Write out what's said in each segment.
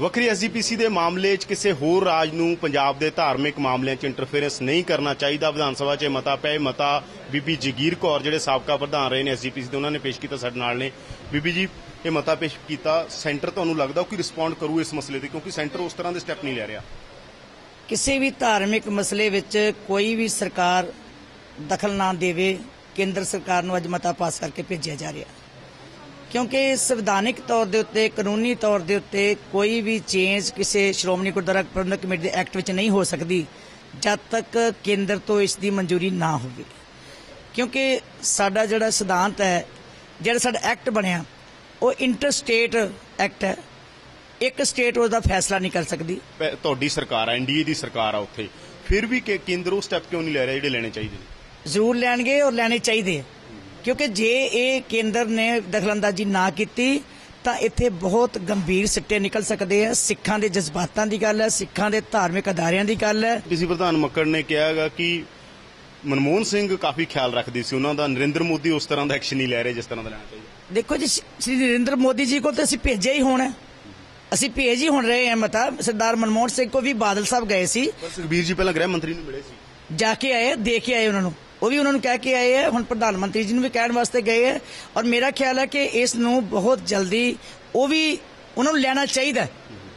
ਵੱਖਰੀ ਐਸਜੀਪੀਸੀ ਦੇ ਮਾਮਲੇ 'ਚ ਕਿਸੇ ਹੋਰ ਰਾਜ ਨੂੰ ਪੰਜਾਬ ਦੇ ਧਾਰਮਿਕ ਮਾਮਲਿਆਂ 'ਚ ਇੰਟਰਫੇਰੈਂਸ ਨਹੀਂ ਕਰਨਾ ਚਾਹੀਦਾ। ਵਿਧਾਨ ਸਭਾ 'ਚ ਇਹ ਮਤਾ ਪਏ ਮਤਾ ਬੀਬੀ ਜਗੀਰ ਕੌਰ ਜਿਹੜੇ ਸਾਬਕਾ ਪ੍ਰਧਾਨ ਰਹੇ ਨੇ ਐਸਜੀਪੀਸੀ ਦੇ, ਉਹਨਾਂ ਨੇ ਪੇਸ਼ ਕੀਤਾ ਸਾਡੇ ਨਾਲ ਨੇ। ਬੀਬੀ ਜੀ, ਇਹ ਮਤਾ ਪੇਸ਼ ਕੀਤਾ। ਸੈਂਟਰ ਤੁਹਾਨੂੰ ਲੱਗਦਾ ਕਿ ਰਿਸਪੌਂਡ ਕਰੂ ਇਸ ਮਸਲੇ ਤੇ? ਕਿਉਂਕਿ ਸੈਂਟਰ ਉਸ ਤਰ੍ਹਾਂ ਦੇ ਸਟੈਪ ਨਹੀਂ ਲੈ ਰਿਹਾ। ਕਿਸੇ ਵੀ ਧਾਰਮਿਕ ਮਸਲੇ ਵਿੱਚ ਕੋਈ ਵੀ ਸਰਕਾਰ ਦਖਲ ਨਾ ਦੇਵੇ, ਕੇਂਦਰ ਸਰਕਾਰ ਨੂੰ ਅੱਜ ਮਤਾ ਪਾਸ ਕਰਕੇ ਭੇਜਿਆ ਜਾ ਰਿਹਾ। ਕਿਉਂਕਿ ਸੰਵਿਧਾਨਿਕ ਤੌਰ ਦੇ ਉੱਤੇ ਕਾਨੂੰਨੀ ਤੌਰ ਦੇ ਉੱਤੇ ਕੋਈ ਵੀ ਚੇਂਜ ਕਿਸੇ ਸ਼੍ਰੋਮਣੀ ਗੁਰਦੁਆਰਾ ਪ੍ਰਬੰਧਕ ਕਮੇਟੀ ਦੇ ਐਕਟ ਵਿੱਚ ਨਹੀਂ ਹੋ ਸਕਦੀ ਜਦ ਤੱਕ ਕੇਂਦਰ ਤੋਂ ਇਸ ਦੀ ਮਨਜ਼ੂਰੀ ਨਾ ਹੋਵੇ। ਕਿਉਂਕਿ ਸਾਡਾ ਜਿਹੜਾ ਸਿਧਾਂਤ ਹੈ ਜਿਹੜਾ ਸਾਡਾ ਐਕਟ ਬਣਿਆ ਉਹ ਇੰਟਰ ਸਟੇਟ ਐਕਟ ਹੈ। ਇੱਕ ਸਟੇਟ ਉਹਦਾ ਫੈਸਲਾ ਨਹੀਂ ਕਰ ਸਕਦੀ। ਤੁਹਾਡੀ ਸਰਕਾਰ ਆ ਐਨਡੀਏ ਦੀ ਸਰਕਾਰ ਆ ਉੱਥੇ। ਫਿਰ ਵੀ ਕੇ- ਕੇਂਦਰ ਉਹ ਸਟੈਪ ਕਿਉਂ ਨਹੀਂ ਲੈ ਰਿਹਾ ਜਿਹੜੇ ਲੈਣੇ ਚਾਹੀਦੇ ਜ਼ਰੂਰ ਲੈਣਗੇ ਔਰ ਲੈਣੇ ਚਾਹੀਦੇ ਆ। ਕਿਉਂਕਿ ਜੇ ਇਹ ਕੇਂਦਰ ਨੇ ਦਖਲਅੰਦਾਜ਼ੀ ਨਾ ਕੀਤੀ ਤਾਂ ਇੱਥੇ ਬਹੁਤ ਗੰਭੀਰ ਸਿੱਟੇ ਨਿਕਲ ਸਕਦੇ ਆ। ਸਿੱਖਾਂ ਦੇ ਜਜ਼ਬਾਤਾਂ ਦੀ ਗੱਲ ਹੈ ਸਿੱਖਾਂ ਦੇ ਧਾਰਮਿਕ ਅਦਾਰਿਆਂ ਦੀ ਗੱਲ ਹੈ। ਕਿਸੇ ਪ੍ਰਧਾਨ ਮੱਕੜ ਨੇ ਕਿਹਾ ਹੈਗਾ ਕਿ ਮਨਮੋਹਨ ਸਿੰਘ ਕਾਫੀ ਖਿਆਲ ਰੱਖਦੇ ਸੀ। ਉਹਨਾਂ ਦਾ ਨਰਿੰਦਰ ਮੋਦੀ ਉਸ ਤਰ੍ਹਾਂ ਦਾ ਐਕਸ਼ਨ ਨਹੀਂ ਲੈ ਰਹੇ ਜਿਸ ਤਰ੍ਹਾਂ ਦਾ ਲੈਣਾ ਚਾਹੀਦਾ। ਦੇਖੋ ਜੀ ਸ਼੍ਰੀ ਨਰਿੰਦਰ ਮੋਦੀ ਜੀ ਕੋਲ ਤਾਂ ਅਸੀਂ ਭੇਜਿਆ ਹੀ ਹੋਣਾ। ਅਸੀਂ ਭੇਜ ਹੀ ਹੁਣ ਰਹੇ ਹਾਂ ਮਤਾ। ਸਰਦਾਰ ਮਨਮੋਹਨ ਸਿੰਘ ਕੋ ਵੀ ਬਾਦਲ ਸਾਹਿਬ ਗਏ ਸੀ। ਸੁਖਬੀਰ ਜੀ ਪਹਿਲਾਂ ਗ੍ਰਹਿ ਮੰਤਰੀ ਨੂੰ ਮਿਲੇ ਸੀ। ਜਾ ਕੇ ਆਏ ਦੇ ਕੇ ਆਏ ਉਹਨਾਂ ਨੂੰ। ਉਹ ਵੀ ਉਹਨਾਂ ਨੂੰ ਕਹਿ ਕੇ ਆਏ ਹੈ ਹੁਣ ਪ੍ਰਧਾਨ ਮੰਤਰੀ ਜੀ ਨੂੰ ਵੀ ਕਹਿਣ ਵਾਸਤੇ ਗਏ ਹੈ ਔਰ ਮੇਰਾ ਖਿਆਲ ਹੈ ਕਿ ਇਸ ਨੂੰ ਬਹੁਤ ਜਲਦੀ ਉਹ ਵੀ ਉਹਨਾਂ ਨੂੰ ਲੈਣਾ ਚਾਹੀਦਾ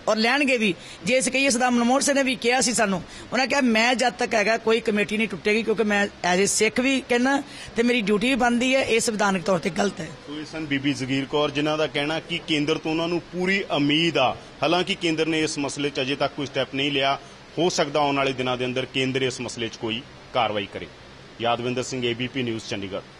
ਔਰ ਲੈਣਗੇ ਵੀ। ਜੇ ਇਸ ਕਹੀਏ ਸਦਾ ਮਨਮੋਹਨ ਸਿੰਘ ਨੇ ਵੀ ਕਿਹਾ ਸੀ ਸਾਨੂੰ, ਉਹਨਾਂ ਕਿਹਾ, ਮੈਂ ਜਦ ਤੱਕ ਹੈਗਾ, ਕੋਈ ਕਮੇਟੀ ਨਹੀਂ ਟੁੱਟੇਗੀ, ਕਿਉਂਕਿ ਮੈਂ ਐਜ਼ ਏ ਸਿੱਖ ਵੀ ਕਹਿਣਾ ਤੇ ਮੇਰੀ ਡਿਊਟੀ ਵੀ ਬਣਦੀ ਹੈ, ਇਹ ਸੰਵਿਧਾਨਕ ਤੌਰ ਤੇ ਗਲਤ ਹੈ। ਸੋ ਸਨ ਬੀਬੀ ਜ਼ਗੀਰ ਕੌਰ, ਜਿਨ੍ਹਾਂ ਦਾ ਕਹਿਣਾ ਕਿ ਕੇਂਦਰ ਤੋਂ ਉਹਨਾਂ ਨੂੰ ਪੂਰੀ ਉਮੀਦ ਆ। ਹਾਲਾਂਕਿ ਕੇਂਦਰ ਨੇ ਇਸ ਮਸਲੇ 'ਚ ਅਜੇ ਤੱਕ ਕੋਈ ਸਟੈਪ ਨਹੀਂ ਲਿਆ। ਹੋ ਸਕਦਾ ਆਉਣ ਵਾਲੇ ਦਿਨਾਂ ਦੇ ਅੰਦਰ ਕੇਂਦਰ ਇਸ ਮਸਲੇ 'ਚ ਕੋਈ ਕਾਰਵਾਈ ਕਰੇ। Yadvinder Singh ABP news Chandigarh.